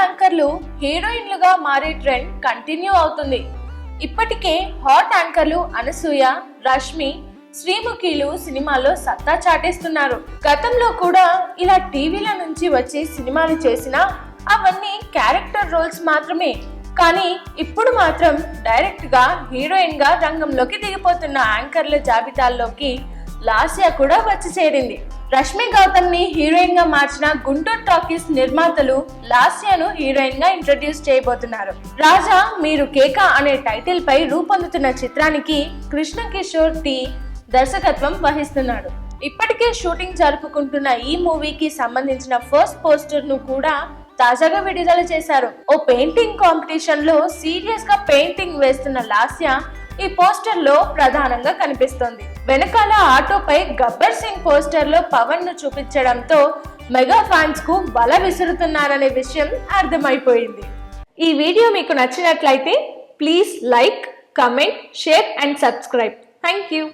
యాంకర్లు హీరోయిన్లుగా మారే trend continue అవుతుంది. ఇప్పటికే హాట్ యాంకర్లు అనసూయ రష్మి శ్రీముఖిలు సినిమాల్లో సత్తా చాటేస్తున్నారు. గతంలో కూడా ఇలా టీవీల నుంచి వచ్చి సినిమాలు చేసినా అవన్నీ క్యారెక్టర్ రోల్స్ మాత్రమే. కానీ ఇప్పుడు మాత్రం డైరెక్ట్గా హీరోయిన్గా రంగంలోకి దిగిపోతున్న యాంకర్ల జాబితాల్లోకి లాస్యా కూడా వచ్చి చేరింది. రష్మి గౌతమ్ని హీరోయిన్గా మార్చిన గుంటూరు టాకీస్ నిర్మాతలు లాస్యాను హీరోయిన్గా ఇంట్రడ్యూస్ చేయబోతున్నారు. రాజా మీరు కేక అనే టైటిల్ పై రూపొందుతున్న చిత్రానికి కృష్ణ కిషోర్ టి దర్శకత్వం వహిస్తున్నాడు. ఇప్పటికే షూటింగ్ జరుపుకుంటున్న ఈ మూవీకి సంబంధించిన ఫస్ట్ పోస్టర్ను కూడా తాజాగా విడుదల చేశారు. ఓ పెయింటింగ్ కాంపిటీషన్లో సీరియస్గా పెయింటింగ్ వేస్తున్న లాస్య ఈ పోస్టర్లో ప్రధానంగా కనిపిస్తోంది. వెనకాల ఆటోపై గబ్బర్ సింగ్ పోస్టర్లో పవన్ను పవన్ను చూపించడంతో మెగా ఫ్యాన్స్కు బల విసురుతున్నారనే విషయం అర్థమైపోయింది. ఈ వీడియో మీకు నచ్చినట్లయితే please like comment share and subscribe. Thank you.